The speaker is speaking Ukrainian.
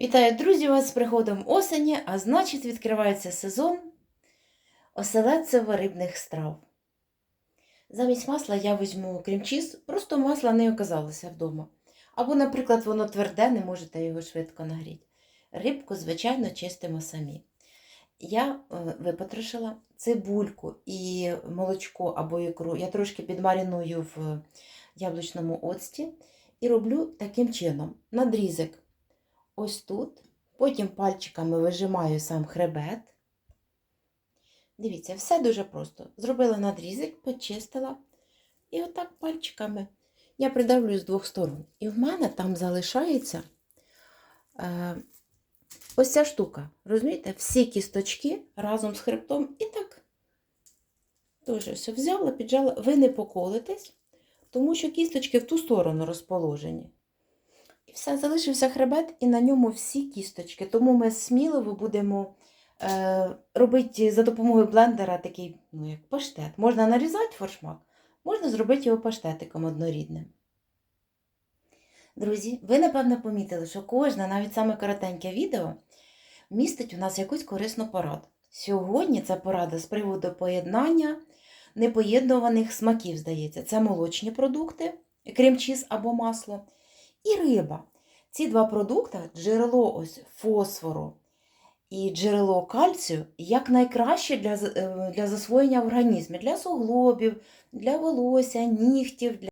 Вітаю, друзі, вас з приходом осені, а значить, відкривається сезон оселедцево-рибних страв. Замість масла я візьму крем-чіз, просто масла не оказалося вдома. Або, наприклад, воно тверде, не можете його швидко нагріти. Рибку, звичайно, чистимо самі. Я е, випотрошила цибульку і молочко або ікру. Я трошки підмаріную в яблучному оцті і роблю таким чином: надрізик ось тут. Потім пальчиками вижимаю сам хребет. Дивіться, все дуже просто. Зробила надрізик, почистила. І отак пальчиками я придавлю з двох сторон. І в мене там залишається е, ось ця штука. Розумієте? Всі кісточки разом з хребтом і так. Дуже все взяла, піджала. Ви не поколитесь, тому що кісточки в ту сторону розположені. І все, залишився хребет, і на ньому всі кісточки. Тому ми сміливо будемо е, робити за допомогою блендера такий, ну, як паштет. Можна нарізати форшмак, можна зробити його паштетиком однорідним. Друзі, ви, напевно, помітили, що кожне, навіть саме коротеньке відео, містить у нас якусь корисну пораду. Сьогодні це порада з приводу поєднання непоєднуваних смаків, здається. Це молочні продукти, крем-чіз або масло і риба. Ці два продукти джерело ось фосфору і джерело кальцію якнайкраще для, е, для засвоєння в організмі, для суглобів, для волосся, нігтів, для